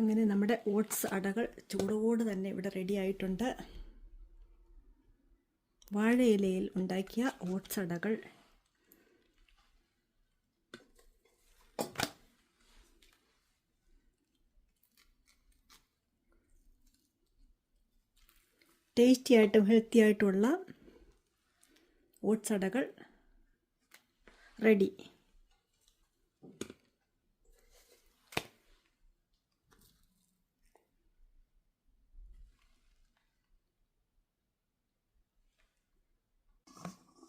അങ്ങനെ നമ്മുടെ ഓട്സ് അടകൾ ചൂടോട് തന്നെ ഇവിടെ റെഡി ആയിട്ടുണ്ട്. വാഴയിലയിൽ ഉണ്ടാക്കിയ ഓട്സ് അടകൾ. ടേസ്റ്റി ആയിട്ടും ഹെൽത്തി ആയിട്ടുള്ള ഓട്സ് അടകൾ റെഡി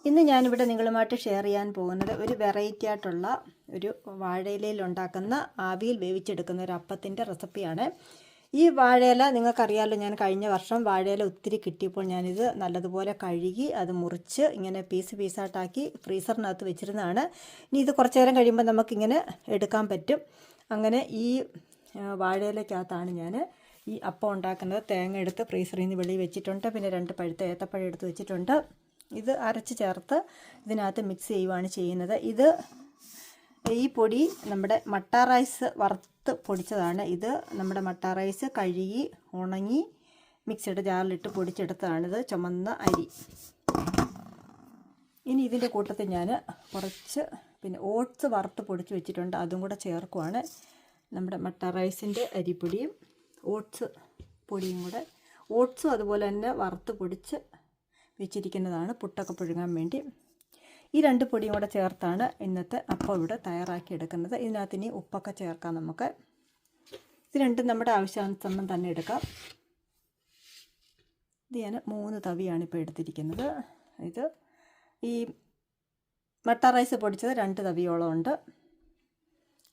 ഇന്ന് ഞാനിവിടെ നിങ്ങളുമായിട്ട് ഷെയർ ചെയ്യാൻ പോകുന്നത് ഒരു വെറൈറ്റി ആയിട്ടുള്ള ഒരു വാഴയിലയിൽ ഉണ്ടാക്കുന്ന ആവിയിൽ വേവിച്ചെടുക്കുന്ന ഒരു അപ്പത്തിന്റെ റെസിപ്പിയാണ് ഈ വാഴയില നിങ്ങൾക്കറിയാമല്ലോ ഞാൻ കഴിഞ്ഞ വർഷം വാഴയില ഒത്തിരി കിട്ടിയപ്പോൾ ഞാനിത് നല്ലതുപോലെ കഴുകി അത് മുറിച്ച് ഇങ്ങനെ പീസ് പീസായിട്ടാക്കി ഫ്രീസറിനകത്ത് വെച്ചിരുന്നതാണ്. ഇനി ഇത് കുറച്ച് നേരം കഴിയുമ്പോൾ നമുക്കിങ്ങനെ എടുക്കാൻ പറ്റും. അങ്ങനെ ഈ വാഴയിലക്കകത്താണ് ഞാൻ ഈ അപ്പം ഉണ്ടാക്കുന്നത്. തേങ്ങ എടുത്ത് ഫ്രീസറിൽ നിന്ന് വെളിയിൽ വെച്ചിട്ടുണ്ട്. പിന്നെ രണ്ട് പഴുത്ത ഏത്തപ്പഴം എടുത്ത് വെച്ചിട്ടുണ്ട്. ഇത് അരച്ച് ചേർത്ത് ഇതിനകത്ത് മിക്സ് ചെയ്യുവാണ് ചെയ്യുന്നത്. ഇത് ഈ പൊടി നമ്മുടെ മട്ട റൈസ് വറുത്ത് പൊടിച്ചതാണ്. ഇത് നമ്മുടെ മട്ട റൈസ് കഴുകി ഉണങ്ങി മിക്സിയുടെ ജാറിലിട്ട് പൊടിച്ചെടുത്തതാണിത് ചുമന്ന അരി. ഇനി ഇതിന്റെ കൂട്ടത്തിൽ ഞാൻ കുറച്ച് പിന്നെ ഓട്സ് വറുത്ത് പൊടിച്ച് വെച്ചിട്ടുണ്ട്. അതും കൂടെ ചേർക്കുവാണ് നമ്മുടെ മട്ട റൈസിന്റെ അരിപ്പൊടിയും ഓട്സ് പൊടിയും കൂടെ. ഓട്സും അതുപോലെ തന്നെ വറുത്ത് പൊടിച്ച് വെച്ചിരിക്കുന്നതാണ് പുട്ടൊക്കെ പുഴുങ്ങാൻ വേണ്ടി. ഈ രണ്ട് പൊടിയും കൂടെ ചേർത്താണ് ഇന്നത്തെ അപ്പം ഇവിടെ തയ്യാറാക്കി എടുക്കുന്നത്. ഇതിനകത്ത് ഇനി ഉപ്പൊക്കെ ചേർക്കാം നമുക്ക്. ഇത് രണ്ടും നമ്മുടെ ആവശ്യാനുസരണം തന്നെ എടുക്കാം. ഇത് ഞാൻ മൂന്ന് തവിയാണ് ഇപ്പോൾ എടുത്തിരിക്കുന്നത്. ഇത് ഈ മട്ട റൈസ് പൊടിച്ചത് രണ്ട് തവിയോളം ഉണ്ട്.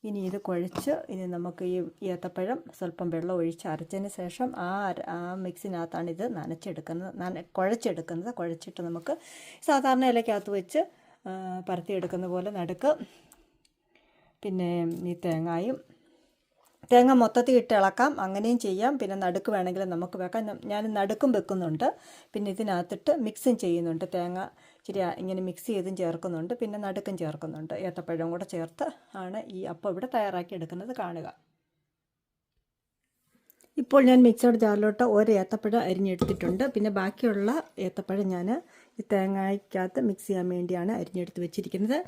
ഇനി ഇത് കുഴച്ച് ഇനി നമുക്ക് ഈ ഏത്തപ്പഴം സ്വല്പം വെള്ളം ഒഴിച്ച് അരച്ചതിന് ശേഷം ആ ആ മിക്സിനകത്താണ് ഇത് നനച്ചെടുക്കുന്നത്. നന കുഴച്ചെടുക്കുന്നത്. കുഴച്ചിട്ട് നമുക്ക് സാധാരണ ഇലക്കകത്ത് വെച്ച് പരത്തിയെടുക്കുന്ന പോലെ നടുക്ക്. പിന്നെ ഈ തേങ്ങായും തേങ്ങ മൊത്തത്തിൽ ഇട്ട് ഇളക്കാം. അങ്ങനെയും ചെയ്യാം. പിന്നെ നടുക്ക് വേണമെങ്കിൽ നമുക്ക് വെക്കാം. ഞാൻ നടുക്കും വെക്കുന്നുണ്ട്. പിന്നെ ഇതിനകത്തിട്ട് മിക്സും ചെയ്യുന്നുണ്ട് തേങ്ങ ഇച്ചിരി ഇങ്ങനെ മിക്സ് ചെയ്തും ചേർക്കുന്നുണ്ട്. പിന്നെ നടുക്കും ചേർക്കുന്നുണ്ട്. ഏത്തപ്പഴം കൂടെ ചേർത്ത് ആണ് ഈ അപ്പം ഇവിടെ തയ്യാറാക്കി എടുക്കുന്നത് കാണുക. ഇപ്പോൾ ഞാൻ മിക്സഡ് ജാറിലോട്ട് ഒരു ഏത്തപ്പഴം അരിഞ്ഞെടുത്തിട്ടുണ്ട്. പിന്നെ ബാക്കിയുള്ള ഏത്തപ്പഴം ഞാൻ ഈ തേങ്ങയ്ക്കകത്ത് മിക്സ് ചെയ്യാൻ വേണ്ടിയാണ് അരിഞ്ഞെടുത്ത് വെച്ചിരിക്കുന്നത്.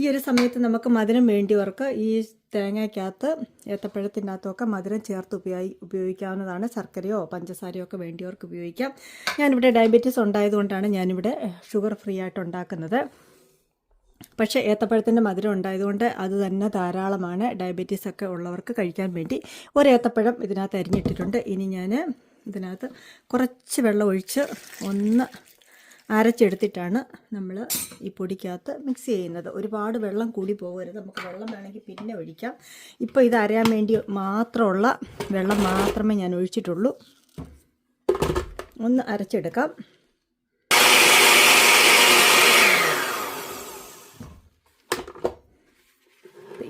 ഈ ഒരു സമയത്ത് നമുക്ക് മധുരം വേണ്ടിയവർക്ക് ഈ തേങ്ങയ്ക്കകത്ത് ഏത്തപ്പഴത്തിന്റെ അകത്തൊക്കെ മധുരം ചേർത്ത് ഉപയോഗി ഉപയോഗിക്കാവുന്നതാണ്. ശർക്കരയോ പഞ്ചസാരയോ ഒക്കെ വേണ്ടിയവർക്ക് ഉപയോഗിക്കാം. ഞാനിവിടെ ഡയബറ്റീസ് ഉണ്ടായതുകൊണ്ടാണ് ഞാനിവിടെ ഷുഗർ ഫ്രീ ആയിട്ട് ഉണ്ടാക്കുന്നത്. പക്ഷേ ഏത്തപ്പഴത്തിന്റെ മധുരം ഉണ്ടായതുകൊണ്ട് അത് തന്നെ ധാരാളമാണ് ഡയബറ്റീസ് ഒക്കെ ഉള്ളവർക്ക് കഴിക്കാൻ വേണ്ടി. ഒരു ഏത്തപ്പഴം ഇതിനകത്ത് അരിഞ്ഞിട്ടിട്ടുണ്ട്. ഇനി ഞാൻ ഇതിനകത്ത് കുറച്ച് വെള്ളം ഒഴിച്ച് ഒന്ന് അരച്ചെടുത്തിട്ടാണ് നമ്മൾ ഈ പൊടിക്കകത്ത് മിക്സ് ചെയ്യുന്നത്. ഒരുപാട് വെള്ളം കൂടി പോകരുത്. നമുക്ക് വെള്ളം വേണമെങ്കിൽ പിന്നെ ഒഴിക്കാം. ഇപ്പോൾ ഇത് അരയാൻ വേണ്ടി മാത്രമുള്ള വെള്ളം മാത്രമേ ഞാൻ ഒഴിച്ചിട്ടുള്ളൂ. ഒന്ന് അരച്ചെടുക്കാം.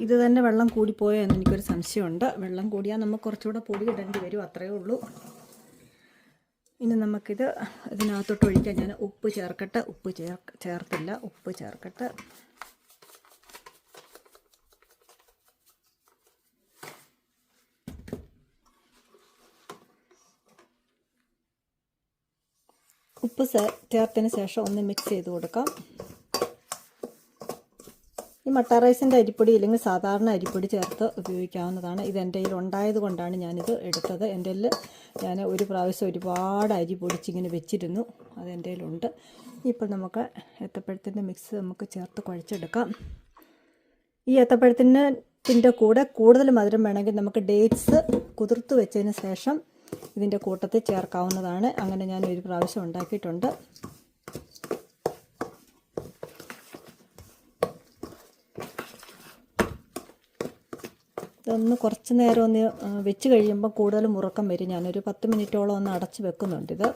ഇത് തന്നെ വെള്ളം കൂടിപ്പോയോ എന്ന് എനിക്കൊരു സംശയമുണ്ട്. വെള്ളം കൂടിയാൽ നമുക്ക് കുറച്ചുകൂടെ പൊടി ഇടേണ്ടി വരും അത്രയേ ഉള്ളൂ. ഇനി നമുക്കിത് ഇതിനകത്തോട്ട് ഒഴിക്കാൻ ഞാൻ ഉപ്പ് ചേർക്കട്ടെ. ഉപ്പ് ചേർ ചേർത്തില്ല. ഉപ്പ് ചേർക്കട്ടെ. ഉപ്പ് ചേർത്തതിന് ശേഷം ഒന്ന് മിക്സ് ചെയ്ത് കൊടുക്കാം. ഈ മട്ട റൈസിന്റെ അരിപ്പൊടി അല്ലെങ്കിൽ സാധാരണ അരിപ്പൊടി ചേർത്ത് ഉപയോഗിക്കാവുന്നതാണ്. ഇത് എന്റെ കയ്യിൽ ഉണ്ടായത് കൊണ്ടാണ് ഞാനിത് എടുത്തത്. എന്റെ ഞാൻ ഒരു പ്രാവശ്യം ഒരുപാട് അരി പൊടിച്ചിങ്ങനെ വെച്ചിരുന്നു. അത് എന്റെ കയ്യിലുണ്ട്. ഇപ്പോൾ നമുക്ക് ഏത്തപ്പഴത്തിന്റെ മിക്സ് നമുക്ക് ചേർത്ത് കുഴച്ചെടുക്കാം. ഈ ഏത്തപ്പഴത്തിന്റെ കൂടെ കൂടുതൽ മധുരം വേണമെങ്കിൽ നമുക്ക് ഡേറ്റ്സ് കുതിർത്ത് വെച്ചതിന് ശേഷം ഇതിന്റെ കൂട്ടത്തിൽ ചേർക്കാവുന്നതാണ്. അങ്ങനെ ഞാൻ ഒരു പ്രാവശ്യം ഉണ്ടാക്കിയിട്ടുണ്ട്. ഇതൊന്ന് കുറച്ച് നേരം ഒന്ന് വെച്ച് കഴിയുമ്പോൾ കൂടുതൽ മുറക്കം വരും. ഞാനൊരു പത്ത് മിനിറ്റോളം ഒന്ന് അടച്ച് വെക്കുന്നുണ്ട് ഇത്.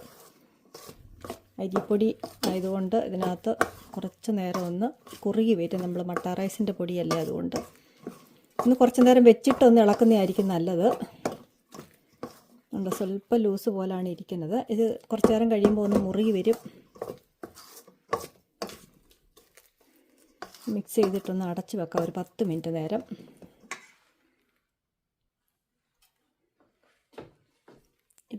അരിപ്പൊടി ആയതുകൊണ്ട് ഇതിനകത്ത് കുറച്ച് നേരം ഒന്ന് കുറുകി വരും. നമ്മൾ മട്ട റൈസിന്റെ പൊടിയല്ലേ അതുകൊണ്ട്. ഒന്ന് കുറച്ച് നേരം വെച്ചിട്ട് ഒന്ന് ഇളക്കുന്നതായിരിക്കും നല്ലത്. ഉണ്ട് സ്വല്പം ലൂസ് പോലാണ് ഇരിക്കുന്നത്. ഇത് കുറച്ച് നേരം കഴിയുമ്പോൾ ഒന്ന് മുറുകി വരും. മിക്സ് ചെയ്തിട്ടൊന്ന് അടച്ച് വെക്കാം. ഒരു പത്ത് മിനിറ്റ് നേരം.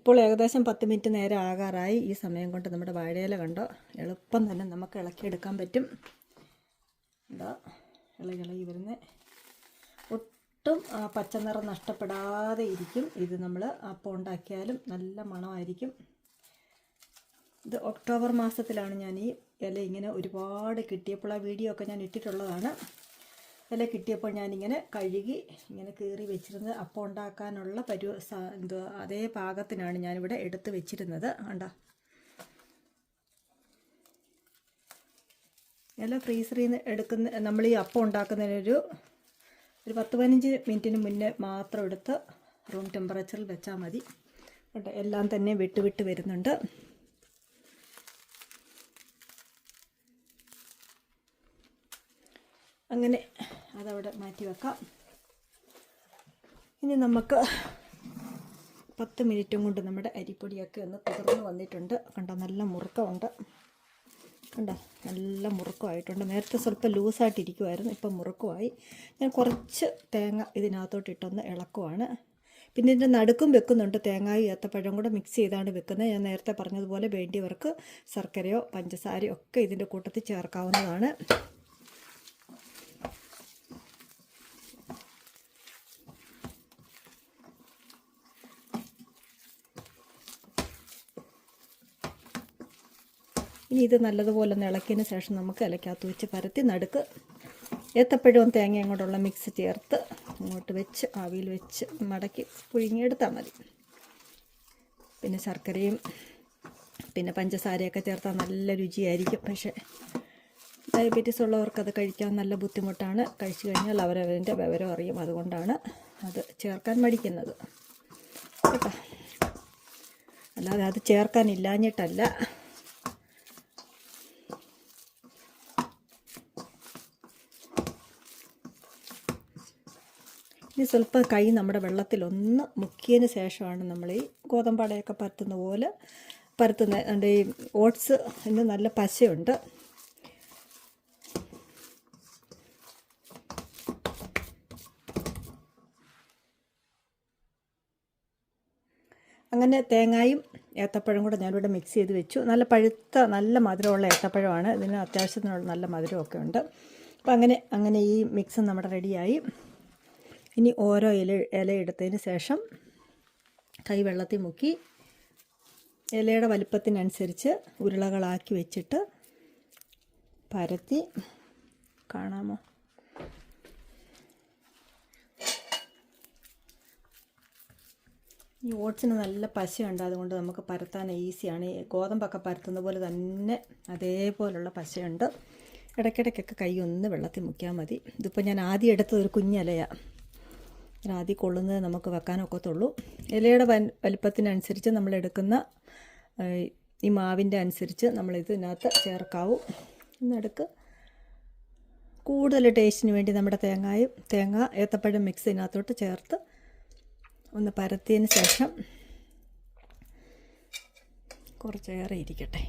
ഇപ്പോൾ ഏകദേശം പത്ത് മിനിറ്റ് നേരം ആകാറായി. ഈ സമയം കൊണ്ട് നമ്മുടെ വാഴയില കണ്ടോ? എളുപ്പം തന്നെ നമുക്ക് ഇളക്കിയെടുക്കാൻ പറ്റും. എന്താ ഇളകി ഇളകി വരുന്നത് ഒട്ടും ആ, പച്ചനിറം നഷ്ടപ്പെടാതെ ഇരിക്കും. ഇത് നമ്മൾ അപ്പം ഉണ്ടാക്കിയാലും നല്ല മണമായിരിക്കും. ഇത് ഒക്ടോബർ മാസത്തിലാണ് ഞാൻ ഈ ഇല ഇങ്ങനെ ഒരുപാട് കിട്ടിയപ്പോൾ ആ വീഡിയോ ഒക്കെ ഞാൻ ഇട്ടിട്ടുള്ളതാണ്. ഇല കിട്ടിയപ്പോൾ ഞാനിങ്ങനെ കഴുകി ഇങ്ങനെ കീറി വെച്ചിരുന്നത്. അപ്പം ഉണ്ടാക്കാനുള്ള പരു സ- എന്തോ അതേ പാകത്തിനാണ് ഞാനിവിടെ എടുത്ത് വെച്ചിരുന്നത്. കണ്ടോ? ഇല ഫ്രീസറിൽ നിന്ന് എടുക്കുന്ന നമ്മൾ ഈ അപ്പം ഉണ്ടാക്കുന്നതിനൊരു ഒരു പത്ത് പതിനഞ്ച് മിനിറ്റിന് മുന്നേ മാത്രം എടുത്ത് റൂം ടെമ്പറേച്ചറിൽ വെച്ചാൽ മതി. എല്ലാം തന്നെ വിട്ട് വിട്ട് വരുന്നുണ്ട്. അങ്ങനെ അതവിടെ മാറ്റി വെക്കാം. ഇനി നമുക്ക് പത്ത് മിനിറ്റും കൊണ്ട് നമ്മുടെ അരിപ്പൊടിയൊക്കെ ഒന്ന് കുതിർന്ന് വന്നിട്ടുണ്ട്. കണ്ടോ നല്ല മുറുക്കമുണ്ട്. കണ്ടോ നല്ല മുറുക്കമായിട്ടുണ്ട്. നേരത്തെ സ്വല്പം ലൂസായിട്ടിരിക്കുമായിരുന്നു ഇപ്പം മുറുക്കമായി ഞാൻ കുറച്ച് തേങ്ങ ഇതിനകത്തോട്ട് ഇട്ടൊന്ന് ഇളക്കുവാണ്. പിന്നെ ഇതിന്റെ നടുക്കും വെക്കുന്നുണ്ട്. തേങ്ങായും ഏത്തപ്പഴം കൂടെ മിക്സ് ചെയ്താണ് വെക്കുന്നത്. ഞാൻ നേരത്തെ പറഞ്ഞതുപോലെ വേണ്ടിയവർക്ക് ശർക്കരയോ പഞ്ചസാരയോ ഒക്കെ ഇതിന്റെ കൂട്ടത്തിൽ ചേർക്കാവുന്നതാണ്. ഇത് നല്ലതുപോലെ ഇളക്കിയതിന് ശേഷം നമുക്ക് ഇലക്കകത്ത് വെച്ച് പരത്തി നടുക്ക് ഏത്തപ്പഴവും തേങ്ങയും കൊണ്ടുള്ള മിക്സ് ചേർത്ത് അങ്ങോട്ട് വെച്ച് ആവിയിൽ വെച്ച് മടക്കി പുഴുങ്ങിയെടുത്താൽ മതി. പിന്നെ ശർക്കരയും പിന്നെ പഞ്ചസാരയൊക്കെ ചേർത്താൽ നല്ല രുചിയായിരിക്കും. പക്ഷേ ഡയബറ്റീസ് ഉള്ളവർക്ക് അത് കഴിക്കാൻ നല്ല ബുദ്ധിമുട്ടാണ്. കഴിച്ചു കഴിഞ്ഞാൽ അവരവന്റെ വിവരം അറിയും. അതുകൊണ്ടാണ് അത് ചേർക്കാൻ മടിക്കുന്നത്. കേട്ടോ. അല്ലാതെ അത് ചേർക്കാനില്ലാഞ്ഞിട്ടല്ല ഇനി സ്വല്പം കൈ നമ്മുടെ വെള്ളത്തിലൊന്ന് മുക്കിയതിന് ശേഷമാണ് നമ്മൾ ഈ ഗോതമ്പാടയൊക്കെ പരത്തുന്ന പോലെ പരത്തുന്ന ഈ ഓട്സ് ഇന്ന് നല്ല പശയുണ്ട്. അങ്ങനെ തേങ്ങായും ഏത്തപ്പഴം കൂടെ ഞാനിവിടെ മിക്സ് ചെയ്ത് വെച്ചു. നല്ല പഴുത്ത നല്ല മധുരമുള്ള ഏത്തപ്പഴമാണ്. ഇതിന് അത്യാവശ്യത്തിനുള്ള നല്ല മധുരമൊക്കെ ഉണ്ട്. അപ്പോൾ അങ്ങനെ അങ്ങനെ ഈ മിക്സ് നമ്മുടെ റെഡിയായി ഇനി ഓരോ ഇല ഇല എടുത്തതിന് ശേഷം കൈ വെള്ളത്തിൽ മുക്കി ഇലയുടെ വലിപ്പത്തിനനുസരിച്ച് ഉരുളകളാക്കി വെച്ചിട്ട് പരത്തി കാണാമോ? ഈ ഓട്സിന് നല്ല പശയുണ്ട് അതുകൊണ്ട് നമുക്ക് പരത്താൻ ഈസിയാണ്. ഗോതമ്പൊക്കെ പരത്തുന്ന പോലെ തന്നെ അതേപോലുള്ള പശയുണ്ട്. ഇടയ്ക്കിടയ്ക്കൊക്കെ കൈ ഒന്ന് വെള്ളത്തിൽ മുക്കിയാൽ മതി. ഇതിപ്പോൾ ഞാൻ ആദ്യം എടുത്തത് ഒരു കുഞ്ഞിലയാണ് ആദ്യം കൊള്ളുന്നത് നമുക്ക് വെക്കാനൊക്കത്തുള്ളൂ. ഇലയുടെ വൻ വലിപ്പത്തിനനുസരിച്ച് നമ്മളെടുക്കുന്ന ഈ മാവിന്റെ അനുസരിച്ച് നമ്മൾ ഇതിനകത്ത് ചേർക്കാവൂ. ഇന്നെടുക്ക് കൂടുതൽ ടേസ്റ്റിന് വേണ്ടി നമ്മുടെ തേങ്ങായും തേങ്ങ ഏത്തപ്പഴം മിക്സ് ഇതിനകത്തോട്ട് ചേർത്ത് ഒന്ന് പരത്തിയതിന് ശേഷം കുറച്ചേറെ ഇരിക്കട്ടെ.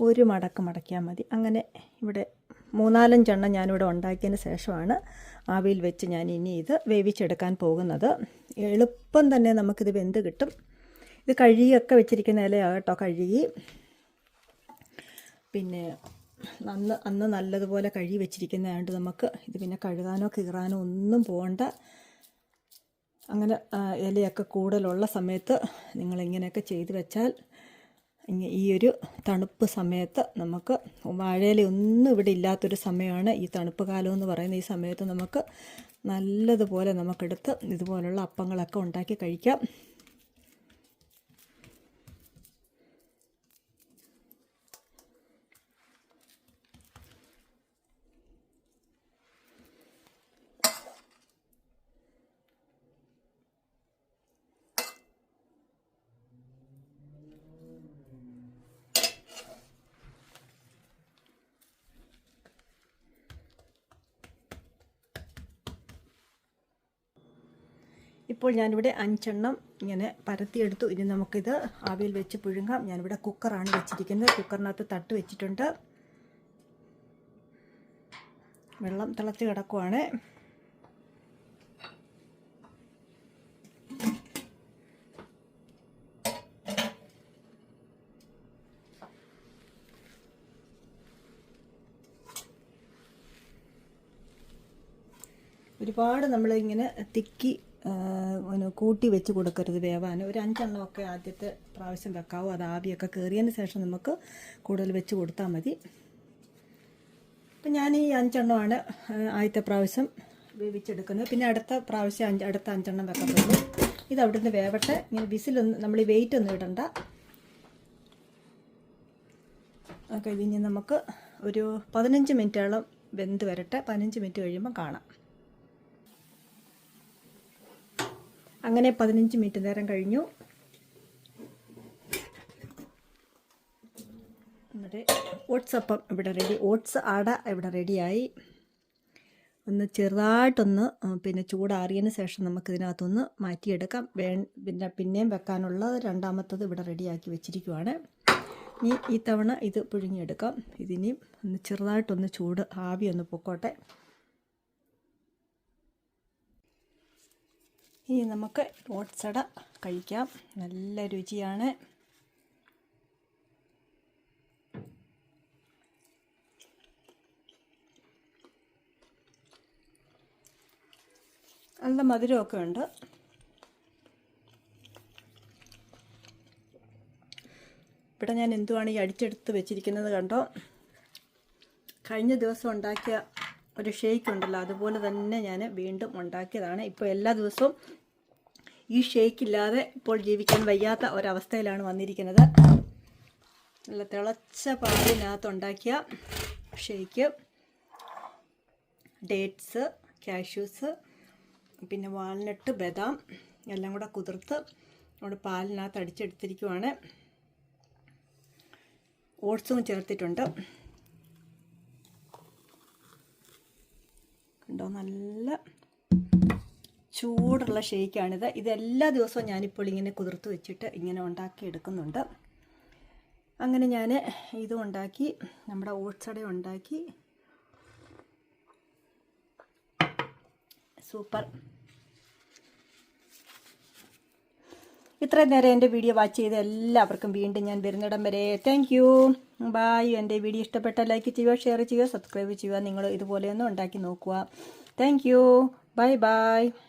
ഒരു മടക്ക് മടക്കിയാൽ മതി. അങ്ങനെ ഇവിടെ മൂന്നാലഞ്ചെണ്ണം ഞാനിവിടെ ഉണ്ടാക്കിയതിന് ശേഷമാണ് ആവിയിൽ വെച്ച് ഞാൻ ഇനി ഇത് വേവിച്ചെടുക്കാൻ പോകുന്നത്. എളുപ്പം തന്നെ നമുക്കിത് വെന്ത് കിട്ടും. ഇത് കഴുകിയൊക്കെ വെച്ചിരിക്കുന്ന ഇലയാണ് കേട്ടോ കഴുകി. പിന്നെ അന്ന് അന്ന് നല്ലതുപോലെ കഴുകി വെച്ചിരിക്കുന്നതായതുകൊണ്ട് നമുക്ക് ഇത് പിന്നെ കഴുകാനോ കീറാനോ ഒന്നും പോകണ്ട അങ്ങനെ ഇലയൊക്കെ കൂടുതലുള്ള സമയത്ത് നിങ്ങളിങ്ങനെയൊക്കെ ചെയ്തു വെച്ചാൽ ഈ ഒരു തണുപ്പ് സമയത്ത് നമുക്ക് വാഴയിലൊന്നും ഇവിടെ ഇല്ലാത്തൊരു സമയമാണ് ഈ തണുപ്പ് കാലം എന്ന് പറയുന്ന ഈ സമയത്ത് നമുക്ക് നല്ലതുപോലെ നമുക്കെടുത്ത് ഇതുപോലുള്ള അപ്പങ്ങളൊക്കെ ഉണ്ടാക്കി കഴിക്കാം. ഇപ്പോൾ ഞാനിവിടെ അഞ്ചെണ്ണം ഇങ്ങനെ പരത്തിയെടുത്തു. ഇനി നമുക്കിത് ആവിയിൽ വെച്ച് പുഴുങ്ങാം. ഞാനിവിടെ കുക്കറാണ് വെച്ചിരിക്കുന്നത്. കുക്കറിനകത്ത് തട്ട് വെച്ചിട്ടുണ്ട്. വെള്ളം തിളച്ച് കിടക്കുവാണ്. ഒരുപാട് നമ്മളിങ്ങനെ തിക്കി കൂട്ടി വെച്ച് കൊടുക്കരുത് വേവാൻ ഒരു അഞ്ചെണ്ണമൊക്കെ ആദ്യത്തെ പ്രാവശ്യം വെക്കാവൂ. അത് ആവിയൊക്കെ കയറിയതിന് ശേഷം നമുക്ക് കൂടുതൽ വെച്ച് കൊടുത്താൽ മതി. അപ്പം ഞാൻ ഈ അഞ്ചെണ്ണമാണ് ആദ്യത്തെ പ്രാവശ്യം വേവിച്ചെടുക്കുന്നത്. പിന്നെ അടുത്ത പ്രാവശ്യം അഞ്ച് അടുത്ത അഞ്ചെണ്ണം വെക്കത്തുള്ളൂ. ഇത് അവിടുന്ന് വേവട്ടെ. ഇങ്ങനെ വിസിലൊന്നും നമ്മൾ ഈ വെയിറ്റ് ഒന്നും ഇടണ്ട. കഴിഞ്ഞ് നമുക്ക് ഒരു പതിനഞ്ച് മിനിറ്റോളം വെന്ത് വരട്ടെ. പതിനഞ്ച് മിനിറ്റ് കഴിയുമ്പോൾ കാണാം. അങ്ങനെ പതിനഞ്ച് മിനിറ്റ് നേരം കഴിഞ്ഞു. നമ്മുടെ ഓട്സ് അപ്പം ഇവിടെ റെഡി ഓട്സ് അട ഇവിടെ റെഡിയായി ഒന്ന് ചെറുതായിട്ടൊന്ന് പിന്നെ ചൂടാറിയതിന് ശേഷം നമുക്കിതിനകത്തൊന്ന് മാറ്റിയെടുക്കാം. വേ പിന്നെ പിന്നെയും വെക്കാനുള്ള രണ്ടാമത്തത് ഇവിടെ റെഡിയാക്കി വെച്ചിരിക്കുവാണ്. ഇനി ഈ തവണ ഇത് പുഴുങ്ങിയെടുക്കാം. ഇതിനി ഒന്ന് ചെറുതായിട്ടൊന്ന് ചൂട് ആവി ഒന്ന് പൊക്കോട്ടെ. ഇനി നമുക്ക് ഓട്സട കഴിക്കാം. നല്ല രുചിയാണ്. നല്ല മധുരമൊക്കെ ഉണ്ട്. ഇവിടെ ഞാൻ എന്തുവാണ് ഈ അടിച്ചെടുത്ത് വെച്ചിരിക്കുന്നത് കണ്ടോ? കഴിഞ്ഞ ദിവസം ഉണ്ടാക്കിയ ഒരു ഷേക്ക് ഉണ്ടല്ലോ അതുപോലെ തന്നെ ഞാൻ വീണ്ടും ഉണ്ടാക്കിയതാണ്. ഇപ്പോൾ എല്ലാ ദിവസവും ഈ ഷേക്ക് ഇല്ലാതെ ഇപ്പോൾ ജീവിക്കാൻ വയ്യാത്ത ഒരവസ്ഥയിലാണ് വന്നിരിക്കുന്നത്. നല്ല തിളച്ച പാലിനകത്ത് ഉണ്ടാക്കിയ ഷേക്ക് ഡേറ്റ്സ് കാഷ്യൂസ് പിന്നെ വാൽനട്ട് ബദാം എല്ലാം കൂടെ കുതിർത്ത് നമ്മുടെ പാലിനകത്ത് അടിച്ചെടുത്തിരിക്കുവാണ്. ഓട്സും ചേർത്തിട്ടുണ്ട്. കണ്ടോ? നല്ല ചൂടുള്ള ഷേക്കാണിത്. ഇതെല്ലാ ദിവസവും ഞാനിപ്പോൾ ഇങ്ങനെ കുതിർത്ത് വെച്ചിട്ട് ഇങ്ങനെ ഉണ്ടാക്കി എടുക്കുന്നുണ്ട് അങ്ങനെ ഞാൻ ഇതും ഉണ്ടാക്കി നമ്മുടെ ഓട്സട ഉണ്ടാക്കി. സൂപ്പർ. ഇത്രയും നേരം എന്റെ വീഡിയോ വാച്ച് ചെയ്ത എല്ലാവർക്കും വീണ്ടും ഞാൻ വരുന്നിടം വരെ. താങ്ക് യു ബായ് എന്റെ വീഡിയോ ഇഷ്ടപ്പെട്ട ലൈക്ക് ചെയ്യുക ഷെയർ ചെയ്യുക സബ്സ്ക്രൈബ് ചെയ്യുക. നിങ്ങൾ ഇതുപോലെയൊന്നും ഉണ്ടാക്കി നോക്കുക. Thank you bye bye